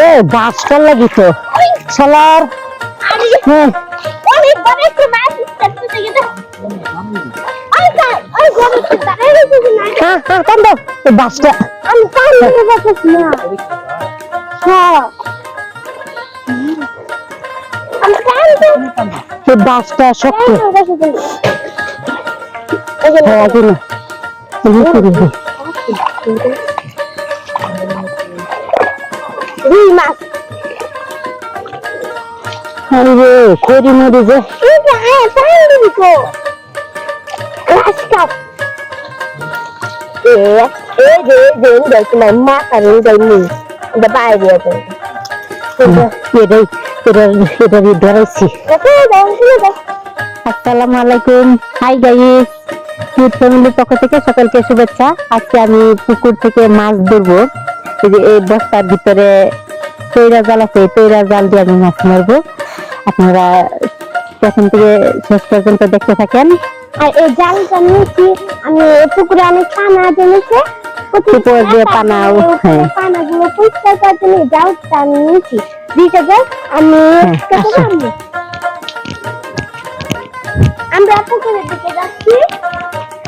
এ বাসটা লাগি তো সালার বাসটা শক্ত হ্যাঁ না এই করে। রুই মাছ। আরে করি মরি যে হ্যাঁ দিবি তো। গ্লাস কাপ এ যে যে তোমার এটা বাইরে আছে এটাই এটা এটা ধরেছি আসসালামু আলাইকুম। হাই গাইস কিউট ফ্যামিলির পক্ষ থেকে সকলকে শুভেচ্ছা। আজকে আমি পুকুর থেকে মাছ ধরবো। এই যে এই বস্তার ভিতরে তৈরা জাল আছে তৈরা জাল দিয়ে আমি মাছ মারবো। আপনারা প্রথম থেকে শেষ পর্যন্ত দেখতে থাকেন। আর এই জালটা নিয়েছি আমি পুকুরে অনেক পানা জমেছে। পুকুর দিয়ে পানা, হ্যাঁ। পানাগুলো পরিষ্কার করার জন্য জালটা আমি নিয়েছি। দুইটা জাল আমি। আমরা পুকুরের দিকে যাচ্ছি।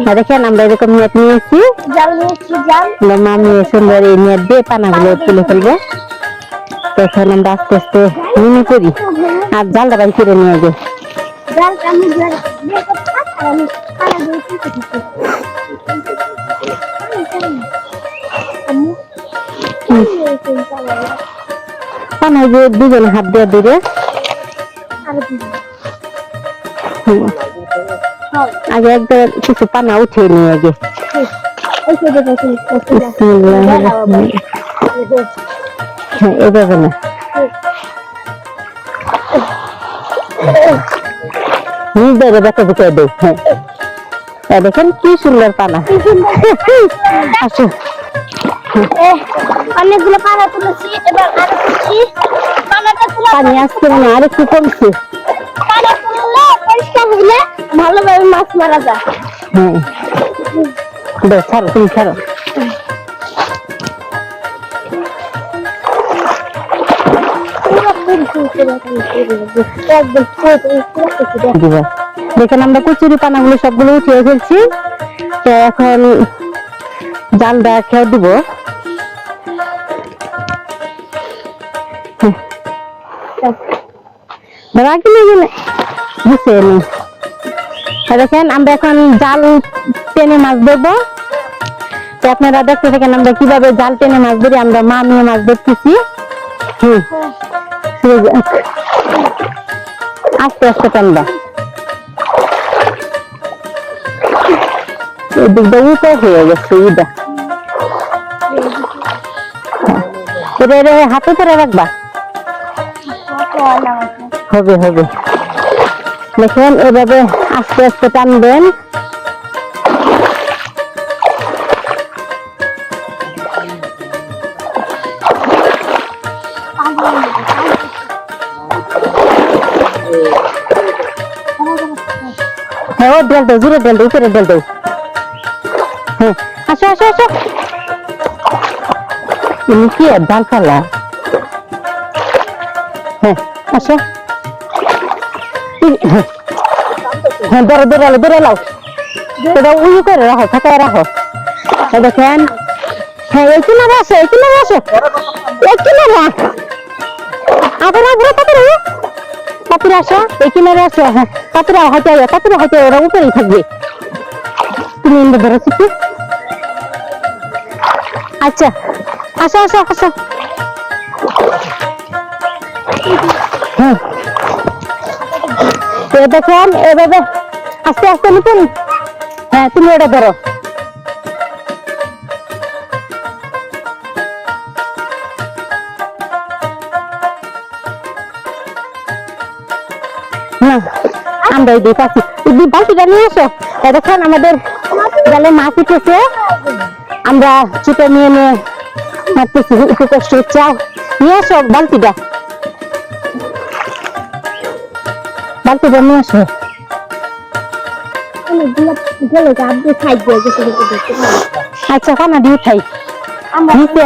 আর দেখেন আমরা এরকম নেট নিয়েছি নিয়েছি মামি সুন্দর এই নেট দিয়ে পানাগুলো তুলে ফেলব। তখন আমরা আস্তে আস্তে মিনি করি আর জালটা বাড়ি ফিরে নিয়ে যাই জাল আমি পানা যে দুজন হাত দিয়ে হ্যাঁ আগে একবার কিছু পানা উঠিয়ে নিয়ে গে ওই সাইডে বসে হ্যাঁ এভাবে না। নিজের বেঁচে বুকে দেয় হ্যাঁ। দেখেন কি সুন্দর পানা। আসো। অনেকগুলো পানা তুলেছি এবার আরও তুলছি। পানাটা তুলে পানি আসছে মানে আর একটু কমছে। পানা তুললে পরিষ্কার হলে ভালোভাবে মাছ মারা যায়। হ্যাঁ দাও ছাড়ো তুমি ছাড়ো। দেখেন আমরা কচুরি পানাগুলো সবগুলো উঠিয়ে ফেলছি। তো এখন জালটা খেয়ে দিব। গেলে দেখেন, আমরা এখন জাল টেনে মাছ ধরবো। তো আপনারা দেখতে থাকেন আমরা কীভাবে জাল টেনে মাছ ধরি, আমরা মা মেয়ে মাছ ধরতেছি। আস্তে আস্তে টানবা। হয়ে গেছে হাতে করে রাখবা। হবে হবে। দেখেন, এভাবে আস্তে আস্তে টানবেন। হ্যাঁ ও ডেল দাও জুড়ে ডেল দাও উপরে ডেল দাও হ্যাঁ আসো আসো আসো। তুমি কি ডাল ফালা হ্যাঁ আসো। হ্যাঁ। ধরো, ধরে ধরে এলো এটা উই করে রাখো ফাঁকায় রাখো। দেখেন। হ্যাঁ এই কিনারে আসো এই কিনারে আসো এই কিনারে আবার আবার পাতুরে পাতুরে আসো, এই কিনারে আসো হ্যাঁ পাতুরে হয়তো পাতুরে হয়তো ওরা উপরেই থাকবে। তুমি এনে ধরো শিখি আচ্ছা আসো আসো আসো। দেখেন এভাবে আস্তে আস্তে নিপুন। হ্যাঁ তুমি ওটা ধরো। আমরা এই দিকে আছি এই বালতিটা নিয়ে এই দেখেন, আমাদের জালে আমরা ছুটে নিয়ে নিয়ে মারতেছি। একটু কষ্ট হচ্ছে। নিয়ে আসো বালতিটা। খাই গেছে দেখতে দেখতে আচ্ছা কানা দিয়ে নিচে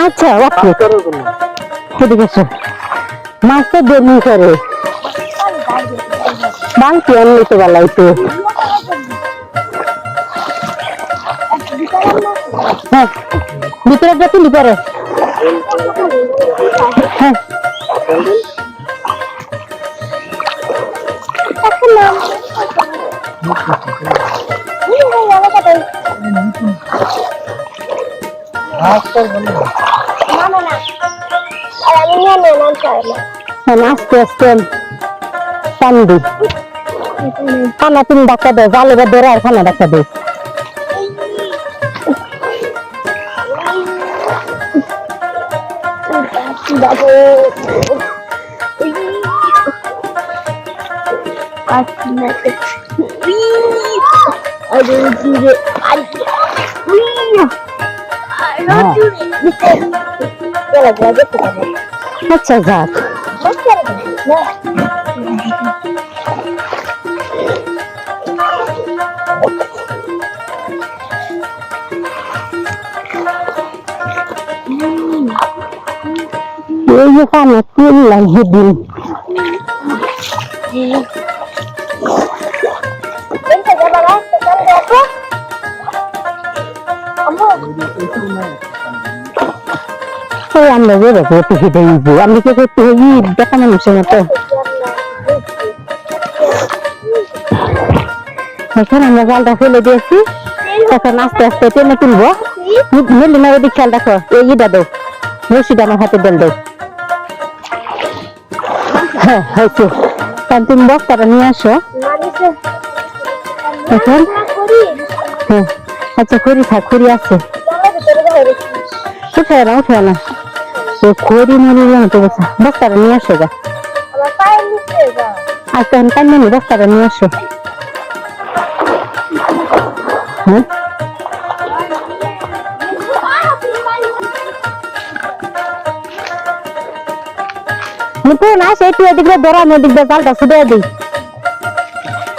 আচ্ছা ওকে। ঠিক আছে মাছ তো দেরি করে। বালতি এমনি তো বেলায় তো হ্যাঁ ভিতরে যা তুলি পরে। আস্তে আস্তে টান দিই খানা তুমি ডাক্তার দাও জালে বা আর খানা ডাক্তার দাও বাবু আরে দেখতে পাবো আচ্ছা যাক। এই যে খানা তিন লাগিয়ে দিন আমরা যে দেখো পিছিয়ে দেবো আমরা কি করতে হই দেখা মানুষের মতো এখন আমরা জালটা ফেলে দিয়েছি এখন আস্তে আস্তে টেনে তুলবো মিলি না ওদিক খেয়াল রাখো এই ইটা দাও রশিটা আমার হাতে দেন দাও হ্যাঁ হয়েছে। কারণ তুমি বস্তাটা নিয়ে আসো। এখন? হ্যাঁ। আচ্ছা খড়ি থাক খড়ি আছে। উঠে না উঠে না তো খড়ি মরি না তো বসা বস্তাটা নিয়ে আসো গা। আজকে আমি কান্না নি বস্তাটা নিয়ে আসো। হ্যাঁ? নিপুণ আসে একটু এদিক দিয়ে ধরা আমি এদিক দিয়ে জালটা ছুটে দিই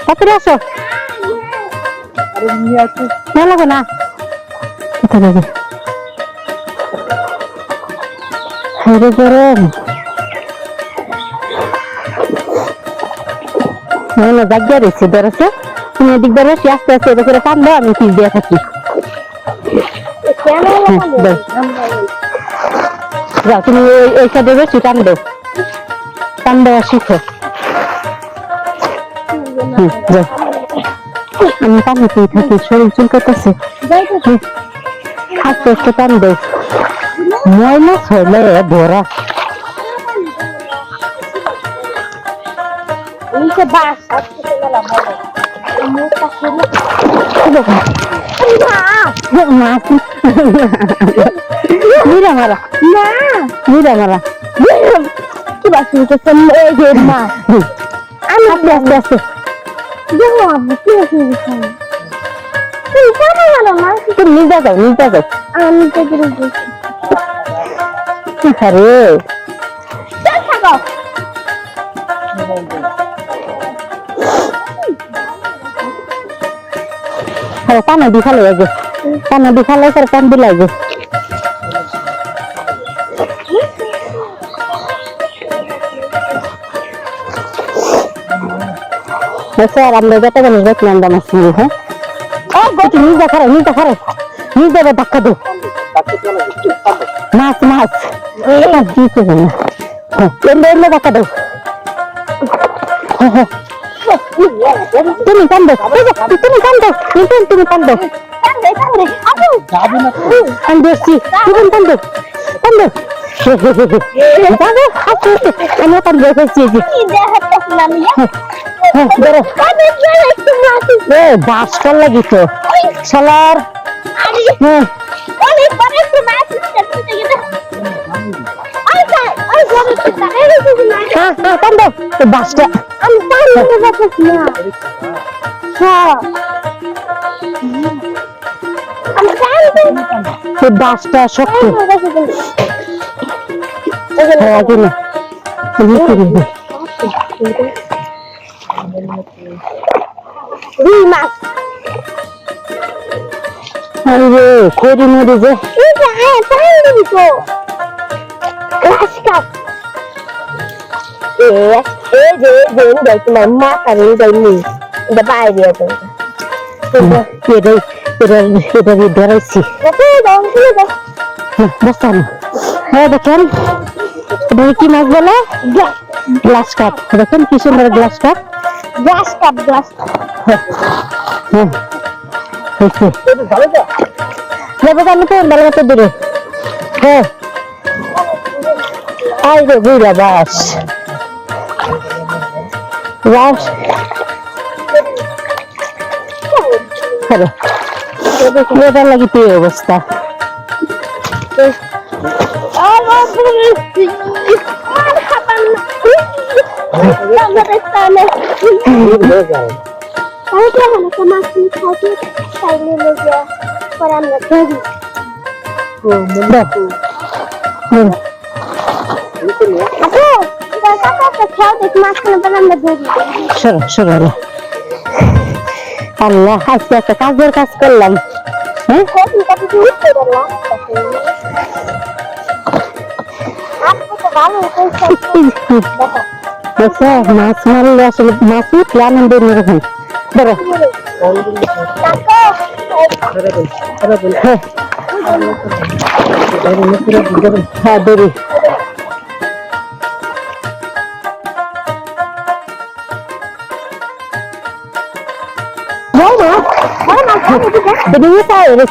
তাড়াতাড়ি আসো না লাগে না। কোথায় লাগে। হাইরে গরম না না রয়েছে ধরেছে তুমি এদিক দিয়ে রয়েছে আস্তে আস্তে এটা করে টান দাও আমি পিস দিয়ে থাকি। যাও তুমি ওই সাইডে রয়েছে টান দাও টান দেওয়া শিখো আমি পানিতেই থাকি শরীর চুলকাতেছে আস্তে আস্তে টান দেও। ময়লা ছয়লে ভরা। মিরা মারা মিরা। মারা কি বাসি করছে এই যে মা আমি আস্তে আস্তে আস্তে। দেখো আপু কি করছে তুমি কেন গেল মা? তুমি নিজে যাও নিজে যাও আমি তো করে দিচ্ছি আরে। চল থাকো। আরে কানা দি খালে আগে কানা দি খালে করে কান দি লাগে স্যার আমরা যত মানুষ দেখলাম আমরা মাছ নিয়ে হ্যাঁ এই গতি নিজে খারে নিজে খারে নিজে এবার ধাক্কা দো। মাছ মাছ এটা দিতে হবে না হ্যাঁ এমনি এমনি ধাক্কা দাও হ্যাঁ হ্যাঁ তুমি কান দাও এই যে, তুমি কান দাও নিতুন তুমি কান দাও সামনে সামনে আপু যাবি না তো আমি দেখেছি এ বাস কর লাগি তো এই বাসটা আমি বাসটা শক্ত দুই মাছ আরে খড়ি মরে যে যে হ্যাঁ টাইম দিবি তো গ্লাস কাপ এ এই যে যে দেখ তোমার মাথা রে যাইনি এটা বাইরে আছে এটা এটা এটা ধরাইছি বসানো হ্যাঁ দেখেন এটা কি মাছ বলে গ্লাস কাপ দেখেন কি সুন্দর glass cup glass cup glass হ্যাঁ হয়েছে ভালো তো যাব আমি তো ভালো মতো দূরে হ্যাঁ আই রে বুড়া বাস বাস হ্যালো এটা লাগি তুই অবস্থা আল্লাহ আজকে একটা কাজের কাজ করলাম। হ্যাঁ? কখন কত দূর করে লাভ আপু তো ভালো হয়েছে দেখো দেখছ মাছ মারলে আসলে মাছ উঠলে আনন্দ অন্যরকম ধরো হ্যাঁ হ্যাঁ ধরি যাই না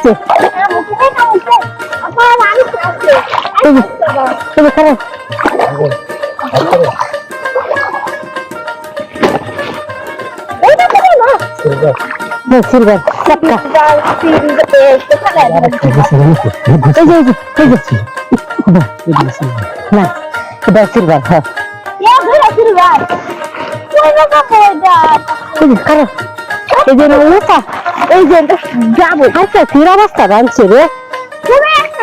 ইয়ে এইটা করে না হ্যাঁ এটা সিলভার হ্যাঁ যা এই যে খারাপ এই যে যাব আচ্ছা ফির অবস্থা রাখছে রে একটা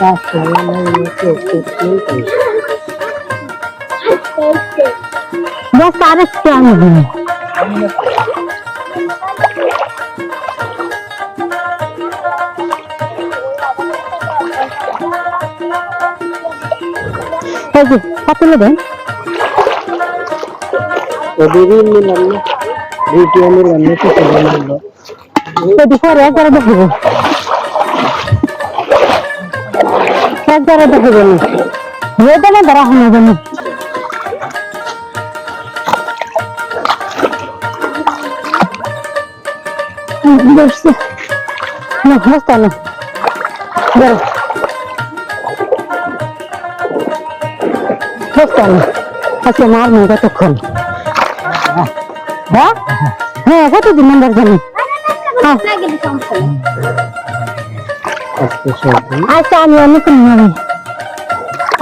আপা পাকিন দেন তো মনে লাগে ফোন দে बस सारे स्कैम हुए এই যে কত নেবেন যদি পরে একবারে দেখাবো একবারে দেখাবো না রেটে না ধরা হলো জানি বসছে না বসতা না বেরো বসতা না আজকে মারবো কতক্ষণ হ্যাঁ হ্যাঁ কতদিন নাম্বার জানি হ্যাঁ লাগে সমস্যা আচ্ছা আমি অনেক নেব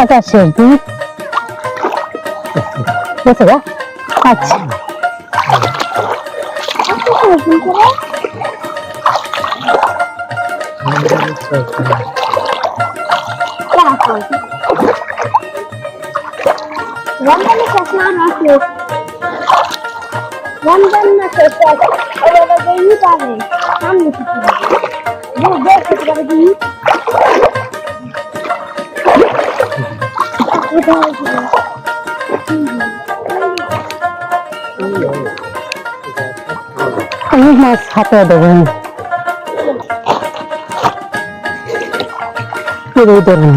আচ্ছা সে তুমি বসে গা আচ্ছা রমজানে শেষ না আসলে রমজান না শেষ ওরা অনেক মাছ হাতে দেবেন ধরুন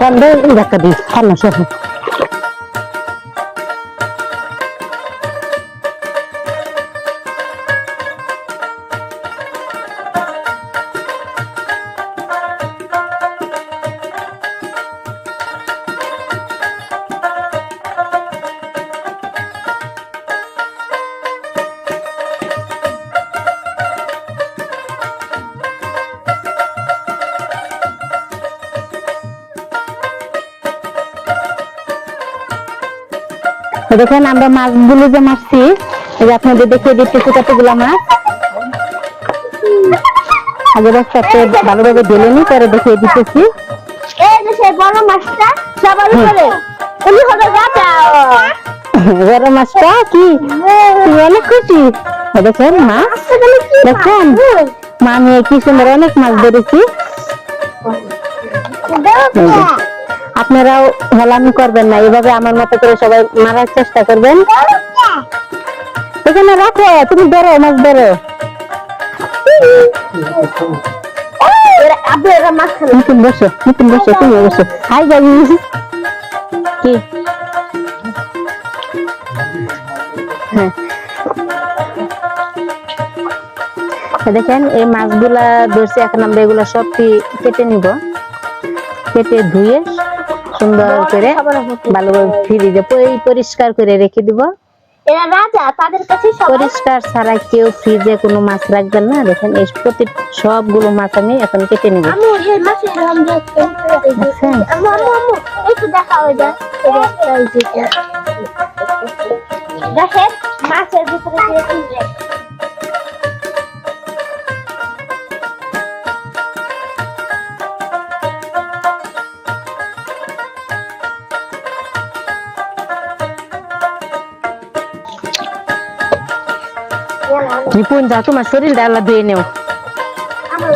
গান্ডে দেখা দিস খানা সহ দেখেন আমরা মাছগুলো যে মারছি এই যে আপনাদের দেখিয়ে দিচ্ছি কতগুলো মাছ আগে রাস্তাতে ভালোভাবে ঢেলে নি পরে দেখিয়ে দিতেছি। এই যে সেই বড় মাছটা সবার উপরে। উনি হলো রাজা। বড় মাছটা কি? অনেক খুশি। দেখেন মাছ দেখেন। মা আমি কি সুন্দর অনেক মাছ ধরেছি। আপনারাও হেলামি করবেন না এভাবে আমার মতো করে সবাই মারার চেষ্টা করবেন। এখানে রাখো তুমি ধরো মাছ ধরো। বসো বসো তুমি বসো। হাই কি? হ্যাঁ। দেখেন এই মাছগুলা ধরছি এখন আমরা এগুলো সব কি- কেটে নিব। কেটে ধুয়ে সুন্দর করে ভালোভাবে ফ্রিজে পরিষ্কার করে রেখে দিব। এরা রাজা তাদের কাছে পরিষ্কার ছাড়া কেউ ফ্রিজে কোনো মাছ রাখবেন না। দেখেন এই প্রতি সবগুলো মাছ আমি এখন কেটে নিব। আমু এই মাছের রং দেখতে আচ্ছা। আমু আমু আমু একটু দেখা হয়ে যায় দেখেন মাছের ভিতরে নিপুণ যা তোমার শরীরটা আল্লাহ ধুয়ে নেও। আমার।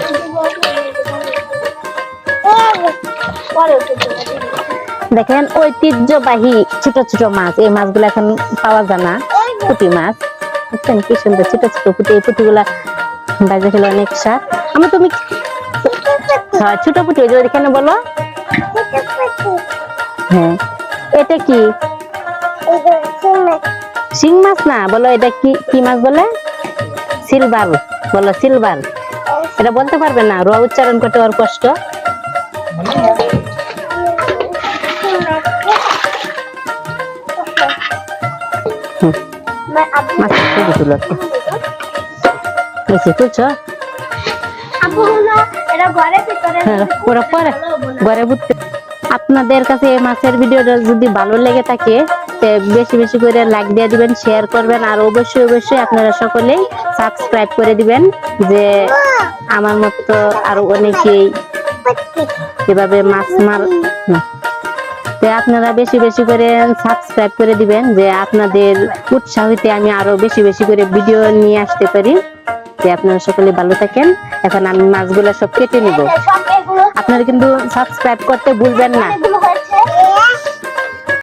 দেখেন ঐতিহ্যবাহী ছোট ছোট মাছ এই মাছগুলো এখন পাওয়া যায় না পুঁটি মাছ। বুঝছেন কি সুন্দর ছোট ছোট পুঁটি এই পুঁটিগুলা বাজে খেলে অনেক স্বাদ। আমি তুমি হ্যাঁ ছোট পুঁটি ওই এখানে বলো। হ্যাঁ এটা কি? শিং মাছ না বলো এটা কি কি মাছ বলে? সিলভার বলো সিলভার। এটা বলতে পারবে না র উচ্চারণ করতে ওর কষ্ট। হ্যাঁ, আপনাদের কাছে এই মাছের ভিডিওটা যদি ভালো লেগে থাকে বেশি বেশি করে লাইক দিয়ে দিবেন শেয়ার করবেন, আর অবশ্যই অবশ্যই আপনারা সকলেই সাবস্ক্রাইব করে দিবেন, যে আমার মতো আরও অনেকেই এভাবে মাছ মার তো আপনারা বেশি বেশি করে সাবস্ক্রাইব করে দিবেন, যে আপনাদের উৎসাহিতে আমি আরও বেশি বেশি করে ভিডিও নিয়ে আসতে পারি। যে আপনারা সকলে ভালো থাকেন। এখন আমি মাছগুলো সব কেটে নিব। আপনারা কিন্তু সাবস্ক্রাইব করতে ভুলবেন না।